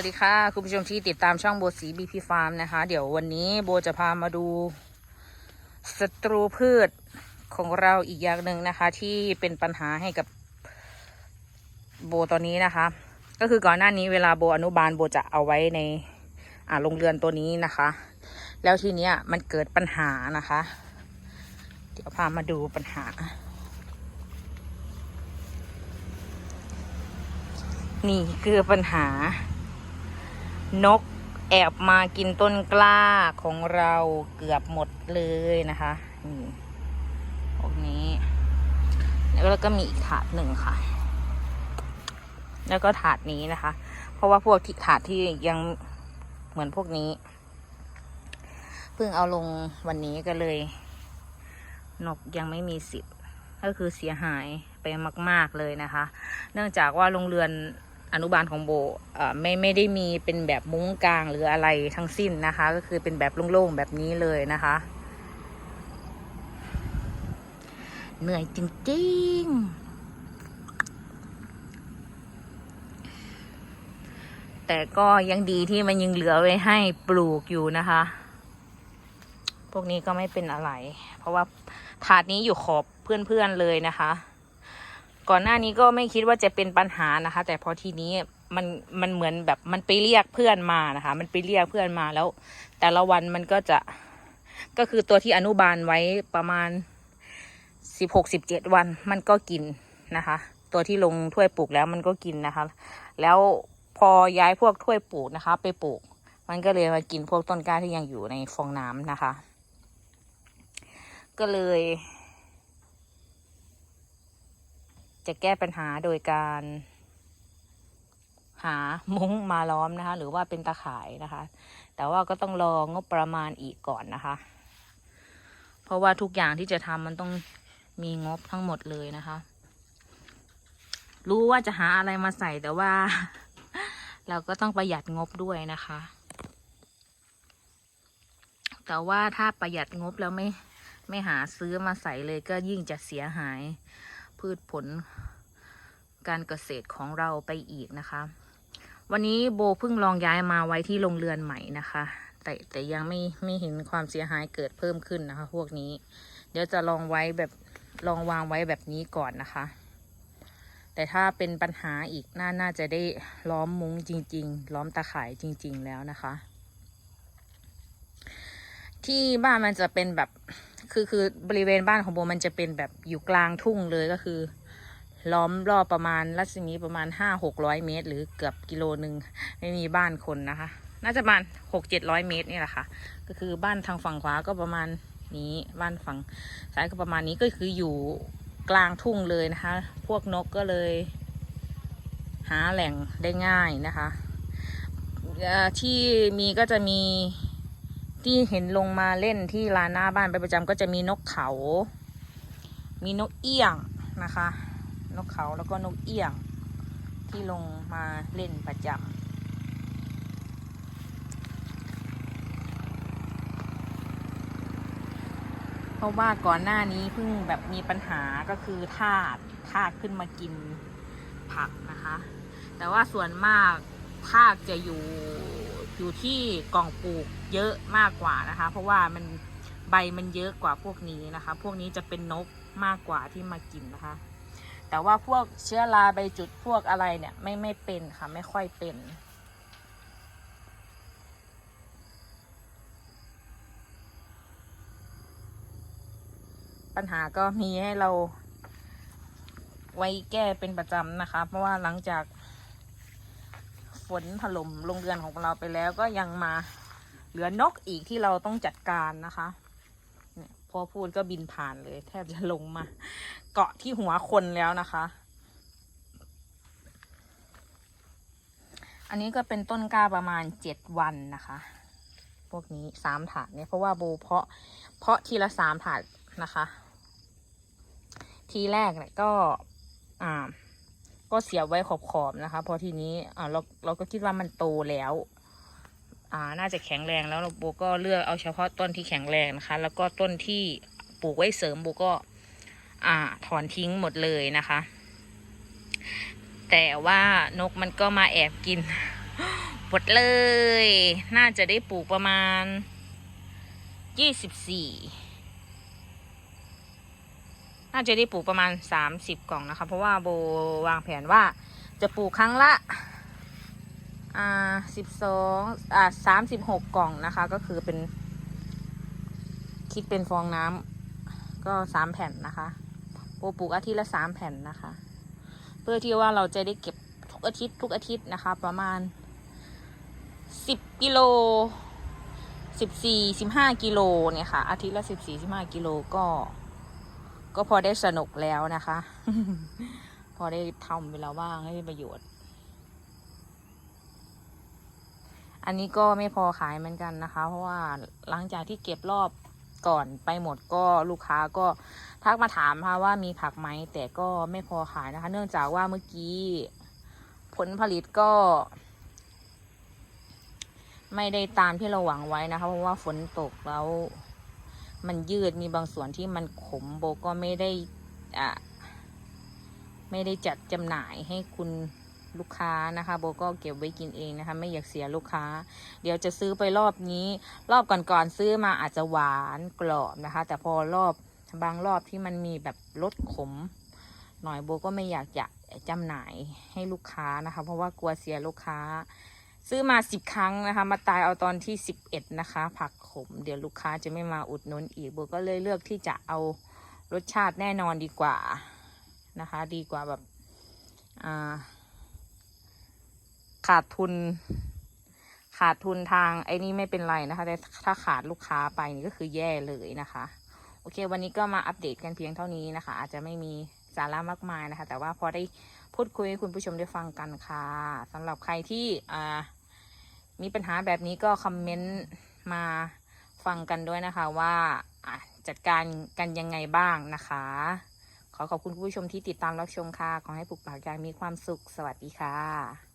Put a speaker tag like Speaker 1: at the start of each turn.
Speaker 1: วัสดีค่ะ คุณผู้ชมที่ติดตามช่องโบสีบีพีฟาร์มนะคะ เดี๋ยววันนี้โบจะพามาดูศัตรูพืชของเราอีกอย่างหนึ่งนะคะ ที่เป็นปัญหาให้กับโบตอนนี้นะคะ ก็คือก่อนหน้านี้เวลาโบอนุบาลโบจะเอาไว้ในอ่าโรงเรือนตัวนี้นะคะ แล้วทีเนี้ยมันเกิดปัญหานะคะ เดี๋ยวพามาดูปัญหา นี่คือปัญหา นกแอบมากินต้นกล้าของเราเกือบหมดเลยนะคะนี่พวกนี้ แล้วก็มีอีกถาดหนึ่งค่ะ แล้วก็ถาดนี้นะคะ เพราะว่าพวกที่ถาดที่ยังเหมือนพวกนี้เพิ่งเอาลงวันนี้ก็เลย นกยังไม่มีสิทธิ์ก็คือเสียหายไปมาก ๆเลยนะคะ เนื่องจากว่าโรงเรือน อนุบาลของโบไม่ไม่ได้มีเป็นแบบมุ้งกลางหรืออะไรทั้งสิ้นนะคะ ก็คือเป็นแบบโล่งๆแบบนี้เลยนะคะ เหนื่อยจริงๆ แต่ก็ยังดีที่มันยังเหลือไว้ให้ปลูกอยู่นะคะ พวกนี้ก็ไม่เป็นอะไร เพราะว่าถาดนี้อยู่ขอบเพื่อนๆเลยนะคะ ก่อนหน้านี้ก็ไม่คิดว่าจะเป็นปัญหานะคะ แต่พอทีนี้มันมันเหมือนแบบมันไปเรียกเพื่อนมานะคะ มันไปเรียกเพื่อนมาแล้ว แต่ละวันมันก็จะก็คือตัวที่อนุบาลไว้ประมาณสิบหกสิบเจ็ดวันมันก็กินนะคะ ตัวที่ลงถ้วยปลูกแล้วมันก็กินนะคะ แล้วพอย้ายพวกถ้วยปลูกนะคะ ไปปลูก มันก็เลยมากินพวกต้นกล้าที่ยังอยู่ในฟองน้ำนะคะ ก็เลย จะแก้ปัญหาโดยการ หามุ้งมาล้อมนะคะ หรือว่าเป็นตะข่ายนะคะ แต่ว่าก็ต้องรองบประมาณอีกก่อนนะคะ เพราะว่าทุกอย่างที่จะทำมันต้องมีงบทั้งหมดเลยนะคะ รู้ว่าจะหาอะไรมาใส่แต่ว่า เราก็ต้องประหยัดงบด้วยนะคะ แต่ว่าถ้าประหยัดงบแล้วไม่ไม่หาซื้อมาใส่เลยก็ยิ่งจะเสียหาย พืชผลการเกษตรของเราไปอีกนะคะ วันนี้โบเพิ่งลองย้ายมาไว้ที่โรงเรือนใหม่นะคะ แต่แต่ยังไม่ไม่เห็นความเสียหายเกิดเพิ่มขึ้นนะคะ พวกนี้ เดี๋ยวจะลองไว้แบบลองวางไว้แบบนี้ก่อนนะคะ แต่ถ้าเป็นปัญหาอีกน่าน่าจะได้ล้อมมุ้งจริง ๆ ล้อมตาข่ายจริง ๆ แล้วนะคะ ที่บ้านมันจะเป็นแบบ คือคือบริเวณบ้านของโบมันจะเป็นแบบอยู่กลางทุ่งเลยก็คือ ล้อมรอบประมาณรัศมีประมาณห้าหกร้อยเมตร หรือเกือบกิโลหนึ่งไม่มีบ้านคนนะคะ น่าจะประมาณหกเจ็ดร้อยเมตรนี่แหละค่ะ ก็คือบ้านทางฝั่งขวาก็ประมาณนี้บ้านฝั่งซ้ายก็ประมาณนี้ก็คืออยู่กลางทุ่งเลยนะคะ พวกนกก็เลย หาแหล่งได้ง่ายนะคะที่มีก็จะมี ที่เห็นลงมาเล่นที่ลานหน้าบ้านเป็นประจำก็จะมีนกเขา มีนกเอี้ยงนะคะ นกเขาแล้วก็นกเอี้ยง ที่ลงมาเล่นประจำเพราะว่าก่อนหน้านี้เพิ่งแบบมีปัญหาก็คือทากทากขึ้นมากินผักนะคะ แต่ว่าส่วนมาก ทากจะอยู่อยู่ที่กล่องปลูกเยอะมากกว่านะคะ เพราะว่ามันใบมันเยอะกว่าพวกนี้นะคะ พวกนี้จะเป็นนกมากกว่าที่มากินนะคะ แต่ว่าพวกเชื้อราใบจุดพวกอะไรเนี่ยไม่ไม่เป็นค่ะไม่ค่อยเป็นปัญหาก็มีให้เราไว้แก้เป็นประจำนะคะ เพราะว่าหลังจาก ฝนถล่มโรงเรือนของเราไปแล้วก็ยังมาเหลือนกอีกที่เราต้องจัดการนะคะพอพูดก็บินผ่านเลย แทบจะลงมา เกาะที่หัวคนแล้วนะคะ อันนี้ก็เป็นต้นกล้าประมาณเจ็ดวันนะคะ พวกนี้สามถาดเนี่ยเพราะว่าโบเพาะ เพาะทีละสามถาดนะคะ ทีแรกเนี่ยก็อ่า ก็เสียบไว้ขอบๆนะคะพอทีนี้อ่าเราเราก็คิดว่ามันโตแล้ว อ่าน่าจะแข็งแรงแล้วโบก็เลือกเอาเฉพาะต้นที่แข็งแรงนะคะ แล้วก็ต้นที่ปลูกไว้เสริมโบก็ อ่า ถอนทิ้งหมดเลยนะคะ แต่ว่านกมันก็มาแอบกินหมดเลย น่าจะได้ปลูกประมาณยี่สิบสี่ น่าจะได้ปลูกประมาณสามสิบกล่องนะคะ เพราะว่าโบวางแผนว่าจะปลูกครั้งละอ่าสิบสองอ่าสามสิบหกกล่องนะคะ ก็คือเป็น คิดเป็นฟองน้ำก็สามแผ่นนะคะโบปลูกอาทิตย์ละสามแผ่นนะคะ เพื่อที่ว่าเราจะได้เก็บทุกอาทิตย์ทุกอาทิตย์นะคะ ประมาณสิบกิโลสิบสี่สิบห้ากิโลเนี่ยค่ะ อาทิตย์ละสิบสี่สิบห้ากิโลก็ ก็พอได้สนุกแล้วนะคะ พอได้ทำเวลาว่างให้เป็นประโยชน์ อันนี้ก็ไม่พอขายเหมือนกันนะคะ เพราะว่าหลังจากที่เก็บรอบก่อนไปหมดก็ลูกค้าก็ทักมาถามค่ะว่ามีผักไหมแต่ก็ไม่พอขายนะคะ เนื่องจากว่าเมื่อกี้ ผลผลิตก็ ไม่ได้ตามที่เราหวังไว้นะคะ เพราะว่าฝนตกแล้ว มันยืดมีบางส่วนที่มันขมโบก็ไม่ได้อะไม่ได้จัดจำหน่ายให้คุณลูกค้านะคะ โบก็เก็บไว้กินเองนะคะ ไม่อยากเสียลูกค้า เดี๋ยวจะซื้อไปรอบนี้ รอบก่อนๆซื้อมาอาจจะหวานกรอบนะคะ แต่พอรอบบางรอบที่มันมีแบบรสขม หน่อยโบก็ไม่อยากจะจำหน่ายให้ลูกค้านะคะ เพราะว่ากลัวเสียลูกค้า ซื้อมาสิบครั้งนะคะ มาตายเอาตอนที่สิบเอ็ดนะคะ ผักขม เดี๋ยวลูกค้าจะไม่มาอุดหนุนอีกโบก็เลยเลือกที่จะเอารสชาติแน่นอนดีกว่านะคะ ดีกว่าแบบขาดทุน ขาดทุนทางไอ้นี่ไม่เป็นไรนะคะ แต่ถ้าขาดลูกค้าไปนี่ก็คือแย่เลยนะคะ โอเค วันนี้ก็มาอัปเดตกันเพียงเท่านี้นะคะ อาจจะไม่มีสาระมากมายนะคะ แต่ว่าพอได้พูดคุยให้คุณผู้ชมได้ฟังกันค่ะสำหรับใครที่อ่า มีปัญหาแบบนี้ก็คอมเมนต์มาฟังกันด้วยนะคะว่าจัดการกันยังไงบ้างนะคะ ขอขอบคุณคุณผู้ชมที่ติดตามรับชมค่ะ ขอให้ปลูกปากยางมีความสุข สวัสดีค่ะ